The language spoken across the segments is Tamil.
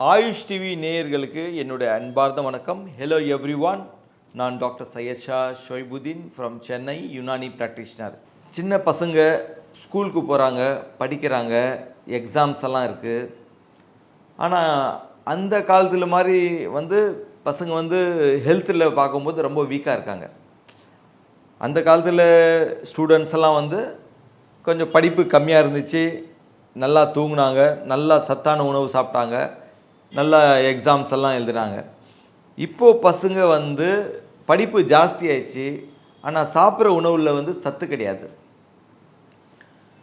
ஆயுஷ் டிவி நேயர்களுக்கு என்னுடைய அன்பார்ந்த வணக்கம். ஹலோ எவ்ரி ஒன் நான் doctor Syedsha Shoaibuddin from Chennai Unani practitioner சின்ன பசங்க ஸ்கூலுக்கு போகிறாங்க படிக்கிறாங்க எக்ஸாம்ஸ் எல்லாம் இருக்குது ஆனால் அந்த காலத்தில் மாதிரி வந்து பசங்க வந்து ஹெல்த்தில் பார்க்கும்போது ரொம்ப வீக்காக இருக்காங்க. அந்த காலத்தில் ஸ்டூடெண்ட்ஸ் எல்லாம் வந்து கொஞ்சம் படிப்பு கம்மியாக இருந்துச்சு. நல்லா தூங்கினாங்க நல்லா சத்தான உணவு சாப்பிட்டாங்க. நல்லா எக்ஸாம்ஸ் எல்லாம் எழுதுனாங்க இப்போது பசங்க வந்து படிப்பு ஜாஸ்தி ஆயிடுச்சு. ஆனால் சாப்பிட்ற உணவில் வந்து சத்து கிடையாது.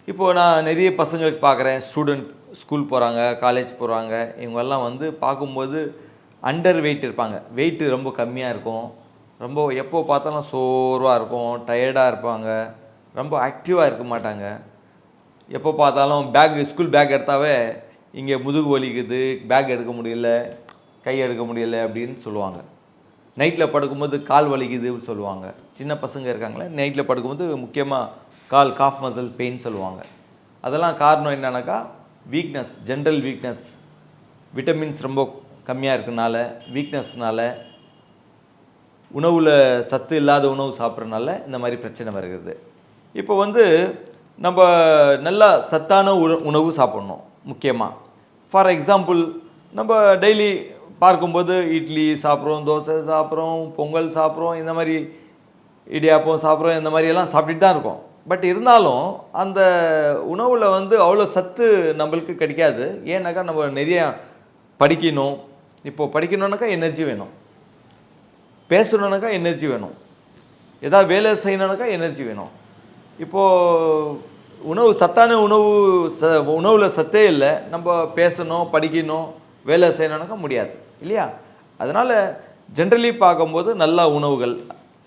இப்போது நான் நிறைய பசங்களுக்கு பார்க்குறேன் ஸ்டூடெண்ட் ஸ்கூல் போகிறாங்க காலேஜ் போகிறாங்க இவங்கெல்லாம் வந்து பார்க்கும்போது அண்டர் வெயிட் இருப்பாங்க. வெயிட்டு ரொம்ப கம்மியாக இருக்கும். ரொம்ப எப்போ பார்த்தாலும் சோர்வாக இருக்கும். டயர்டாக இருப்பாங்க. ரொம்ப ஆக்டிவாக இருக்க மாட்டாங்க. எப்போ பார்த்தாலும் பேக் ஸ்கூல் பேக் எடுத்தாவே இங்கே முதுகு வலிக்குது பேக் எடுக்க முடியல கை எடுக்க முடியல அப்படின்னு சொல்லுவாங்க. நைட்டில் படுக்கும்போது கால் வலிக்குதுன்னு சொல்லுவாங்க. சின்ன பசங்க இருக்காங்களே நைட்டில் படுக்கும்போது முக்கியமாக கால் காஃப் மசில் பெயின் சொல்லுவாங்க. அதெல்லாம் காரணம் என்னன்னாக்கா வீக்னஸ் ஜென்ரல் வீக்னஸ் விட்டமின்ஸ் ரொம்ப கம்மியாக இருக்கனால வீக்னஸ்னால உணவில் சத்து இல்லாத உணவு சாப்பிட்றனால இந்த மாதிரி பிரச்சனை வருகிறது. இப்போ வந்து நம்ம நல்லா சத்தான உண உணவு சாப்பிட்ணும் முக்கியமாக ஃபார் எக்ஸாம்பிள் நம்ம டெய்லி பார்க்கும்போது இட்லி சாப்பிட்றோம் தோசை சாப்பிட்றோம் பொங்கல் சாப்பிட்றோம் இந்த மாதிரி இடியாப்பம் சாப்பிட்றோம் இந்த மாதிரி எல்லாம் சாப்பிட்டுட்டு தான் இருக்கோம். பட் இருந்தாலும் அந்த உணவில் வந்து அவ்வளோ சத்து நம்மளுக்கு கிடைக்காது. ஏன்னாக்கா நம்ம நிறைய படிக்கணும். இப்போது படிக்கணுன்னாக்கா எனர்ஜி வேணும். பேசணுன்னாக்கா எனர்ஜி வேணும். ஏதாவது வேலை செய்யணுன்னாக்கா எனர்ஜி வேணும். இப்போது உணவு சத்தான உணவு ச உணவில் சத்தே இல்லை. நம்ம பேசணும் படிக்கணும் வேலை செய்யணுன்னாக்கா முடியாது. இல்லையா? அதனால் ஜென்ரலி பார்க்கும்போது நல்ல உணவுகள்.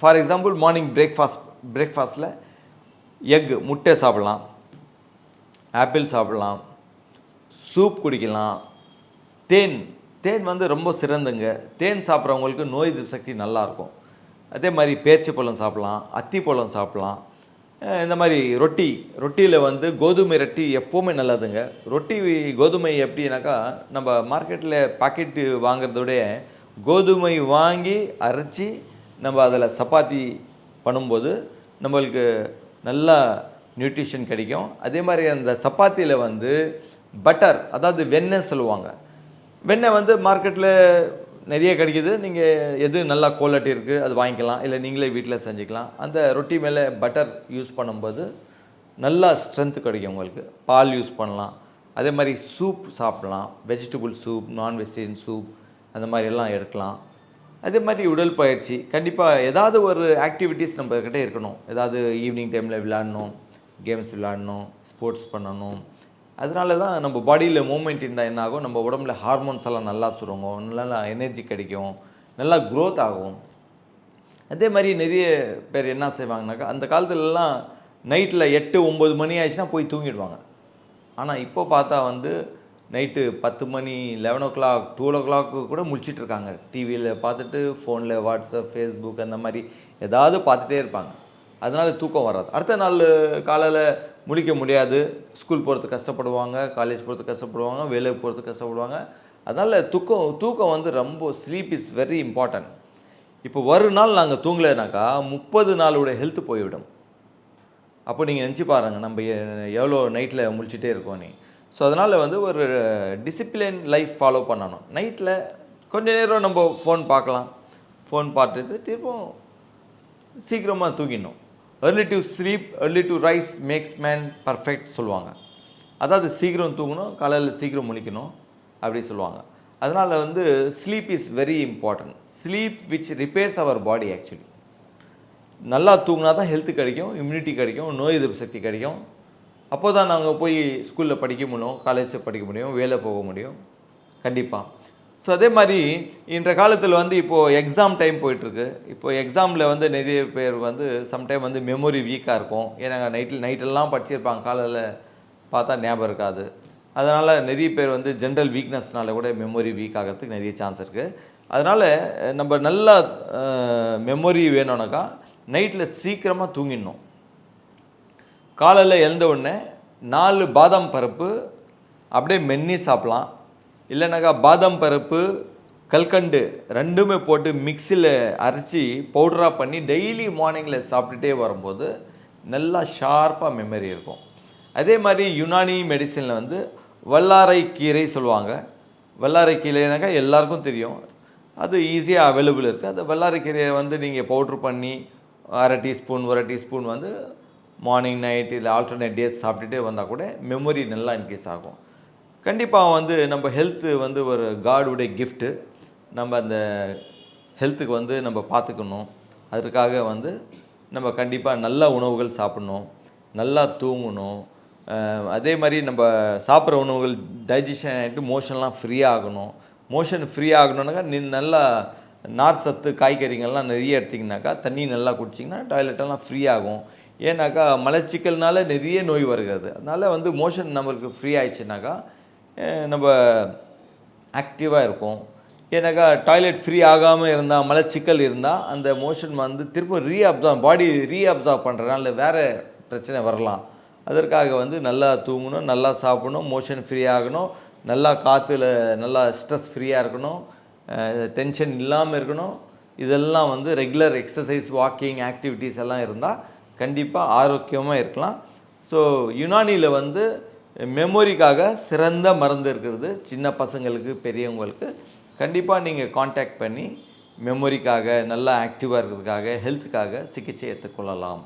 ஃபார் எக்ஸாம்பிள் மார்னிங் பிரேக்ஃபாஸ்ட் பிரேக்ஃபாஸ்ட்டில் எக் முட்டை சாப்பிட்லாம். ஆப்பிள் சாப்பிட்லாம். சூப் குடிக்கலாம். தேன் தேன் வந்து ரொம்ப சிறந்துங்க. தேன் சாப்பிட்றவங்களுக்கு நோய் எதிர்ப்பு சக்தி நல்லாயிருக்கும் அதே மாதிரி பேச்சு பழம் சாப்பிட்லாம் அத்தி பழம் சாப்பிட்லாம். இந்த மாதிரி ரொட்டி ரொட்டியில் வந்து கோதுமை ரொட்டி எப்போவுமே நல்லதுங்க. ரொட்டி கோதுமை எப்படின்னாக்கா நம்ம மார்க்கெட்டில் பாக்கெட்டு வாங்குறத விட கோதுமை வாங்கி அரைச்சி நம்ம அதில் சப்பாத்தி பண்ணும்போது நம்மளுக்கு நல்லா நியூட்ரிஷன் கிடைக்கும். அதே மாதிரி அந்த சப்பாத்தியில் வந்து பட்டர் அதாவது வெண்ணெய் சொல்லுவாங்க. வெண்ணெய் வந்து மார்க்கெட்டில் நிறைய கிடைக்குது. நீங்கள் எது நல்லா குவாலிட்டி இருக்குது அது வாங்கிக்கலாம். இல்லை நீங்களே வீட்டில் செஞ்சுக்கலாம். அந்த ரொட்டி மேலே பட்டர் யூஸ் பண்ணும்போது நல்லா ஸ்ட்ரென்த் கிடைக்கும் உங்களுக்கு. பால் யூஸ் பண்ணலாம். அதே மாதிரி சூப் சாப்பிடலாம். Vegetable soup non vegetarian soup அந்த மாதிரி எல்லாம் எடுக்கலாம். அதே மாதிரி உடல் பயிற்சி. கண்டிப்பாக ஏதாவது ஒரு ஆக்டிவிட்டீஸ் நம்மக்கிட்டே இருக்கணும். ஏதாவது ஈவினிங் டைமில் விளையாடணும் கேம்ஸ் விளாடணும் ஸ்போர்ட்ஸ் பண்ணணும். அதனால தான் நம்ம பாடியில் மூமெண்ட் இருந்தால் என்ன ஆகும் நம்ம உடம்புல ஹார்மோன்ஸ் எல்லாம் நல்லா சுருங்கும். நல்லா எனர்ஜி கிடைக்கும். நல்லா க்ரோத் ஆகும். அதே மாதிரி நிறைய பேர் என்ன செய்வாங்கனாக்கா அந்த காலத்துலலாம் நைட்டில் எட்டு ஒம்பது மணி ஆயிடுச்சுன்னா போய் தூங்கிடுவாங்க. ஆனால் இப்போ பார்த்தா வந்து நைட்டு பத்து மணி eleven o'clock two o'clock கூட முடிச்சிட்ருக்காங்க டிவியில் பார்த்துட்டு ஃபோனில் வாட்ஸ்அப் ஃபேஸ்புக் அந்த மாதிரி ஏதாவது பார்த்துட்டே இருப்பாங்க. அதனால தூக்கம் வராது. அடுத்த நாள் காலையில் முழிக்க முடியாது. ஸ்கூல் போகிறது கஷ்டப்படுவாங்க காலேஜ் போகிறதுக்கு கஷ்டப்படுவாங்க வேலைக்கு போகிறதுக்கு கஷ்டப்படுவாங்க. அதனால் தூக்கம் தூக்கம் வந்து ரொம்ப ஸ்லீப் இஸ் வெரி இம்பார்ட்டன்ட் இப்போ ஒரு நாள் நாங்கள் தூங்கலைனாக்கா முப்பது நாளோட ஹெல்த் போய்விடும். அப்போ நீங்கள் நினச்சி பாருங்கள் நம்ம எவ்வளோ நைட்டில் முழிச்சிட்டே இருக்கோம் நீ. ஸோ அதனால் வந்து ஒரு டிசிப்ளின் லைஃப் ஃபாலோ பண்ணணும். நைட்டில் கொஞ்ச நேரம் நம்ம ஃபோன் பார்க்கலாம். ஃபோன் பார்த்துட்டு திருப்பும் சீக்கிரமாக தூங்கிடணும். Early to sleep early to rise makes man perfect சொல்லுவாங்க. அதாவது சீக்கிரம் தூங்கணும் காலையில் சீக்கிரம் முழிக்கணும் அப்படி சொல்லுவாங்க. அதனால் வந்து sleep is very important sleep which repairs our body actually நல்லா தூங்கினா தான் ஹெல்த் கிடைக்கும் இம்யூனிட்டி கிடைக்கும் நோய் எதிர்ப்பு சக்தி கிடைக்கும். அப்போ தான் நாங்கள் போய் ஸ்கூலில் படிக்க முடியும் காலேஜில் படிக்க முடியும் வேலை போக முடியும். கண்டிப்பாக ஸோ அதே மாதிரி இன்ற காலத்தில் வந்து இப்போது எக்ஸாம் டைம் போயிட்டுருக்கு. இப்போது எக்ஸாமில் வந்து நிறைய பேர் வந்து சம்டைம் வந்து மெமரி வீக்காக இருக்கும். ஏன்னா நைட்டில் நைட்டெல்லாம் படிச்சிருப்பாங்க. காலையில் பார்த்தா ஞாபகம் இருக்காது. அதனால் நிறைய பேர் வந்து ஜென்ரல் வீக்னஸ்னால கூட மெமரி வீக் ஆகிறதுக்கு நிறைய சான்ஸ் இருக்குது அதனால் நம்ம நல்லா மெமரி வேணும்னாக்கா நைட்டில் சீக்கிரமாக தூங்கிடணும். காலையில் எழுந்த உடனே நாலு பாதாம் பருப்பு அப்படியே மென்னி சாப்பிட்லாம். இல்லைனாக்கா பாதாம் பருப்பு கல்கண்டு ரெண்டுமே போட்டு மிக்சியில் அரைச்சி பவுடராக பண்ணி டெய்லி மார்னிங்கில் சாப்பிட்டுட்டே வரும்போது நல்லா ஷார்ப்பாக மெமரி இருக்கும். அதே மாதிரி யுனானி மெடிசனில் வந்து வல்லாரை கீரை சொல்லுவாங்க. வல்லாரை கீரைனாக்கா எல்லாருக்கும் தெரியும். அது ஈஸியாக அவைலபிள் இருக்குது அந்த வல்லாரை கீரையை வந்து நீங்கள் பவுட்ரு பண்ணி அரை டீஸ்பூன் ஒரு டீஸ்பூன் வந்து மார்னிங் நைட் இல்லை ஆல்டர்னேட் டேஸ் சாப்பிட்டுட்டே வந்தால் கூட மெமரி நல்லா இன்க்ரீஸ் ஆகும். கண்டிப்பாக வந்து நம்ம ஹெல்த்து வந்து ஒரு காடுடைய கிஃப்ட்டு நம்ம அந்த ஹெல்த்துக்கு வந்து நம்ம பார்த்துக்கணும். அதற்காக வந்து நம்ம கண்டிப்பாக நல்ல உணவுகள் சாப்பிடணும். நல்லா தூங்கணும். அதே மாதிரி நம்ம சாப்பிட்ற உணவுகள் டைஜஷன் ஆகிட்டு மோஷன்லாம் ஃப்ரீ ஆகணும். மோஷன் ஃப்ரீ ஆகணுன்னாக்கா நீ நல்லா நார் சத்து காய்கறிகள்லாம் நிறைய எடுத்திங்கனாக்கா தண்ணி நல்லா குடிச்சிங்கன்னா டாய்லெட்டெல்லாம் ஃப்ரீ ஆகும். ஏன்னாக்கா மலச்சிக்கல்னால நிறைய நோய் வருகிறது. அதனால் வந்து மோஷன் நம்மளுக்கு ஃப்ரீ ஆயிடுச்சுனாக்கா நம்ம ஆக்டிவாக இருக்கும். ஏன்னாக்கா டாய்லெட் ஃப்ரீ ஆகாமல் இருந்தால் மலச்சிக்கல் இருந்தால் அந்த மோஷன் வந்து திரும்ப ரீஅப்சார்ப் பாடி ரீஅப்சார்ப் பண்ணுறதுனால வேறு பிரச்சனை வரலாம். அதற்காக வந்து நல்லா தூங்கணும் நல்லா சாப்பிடணும் மோஷன் ஃப்ரீ ஆகணும் நல்லா காற்றுல நல்லா ஸ்ட்ரெஸ் ஃப்ரீயாக இருக்கணும் டென்ஷன் இல்லாமல் இருக்கணும். இதெல்லாம் வந்து ரெகுலர் எக்ஸசைஸ் வாக்கிங் ஆக்டிவிட்டீஸ் எல்லாம் இருந்தால் கண்டிப்பாக ஆரோக்கியமாக இருக்கலாம். ஸோ யுனானியில் வந்து மெமோரிக்காக சிறந்த மருந்து இருக்கிறது. சின்ன பசங்களுக்கு பெரியவங்களுக்கு. கண்டிப்பாக நீங்கள் காண்டாக்ட் பண்ணி மெமோரிக்காக நல்லா ஆக்டிவாக இருக்கிறதுக்காக ஹெல்த்துக்காக சிகிச்சை எடுத்துக்கொள்ளலாம்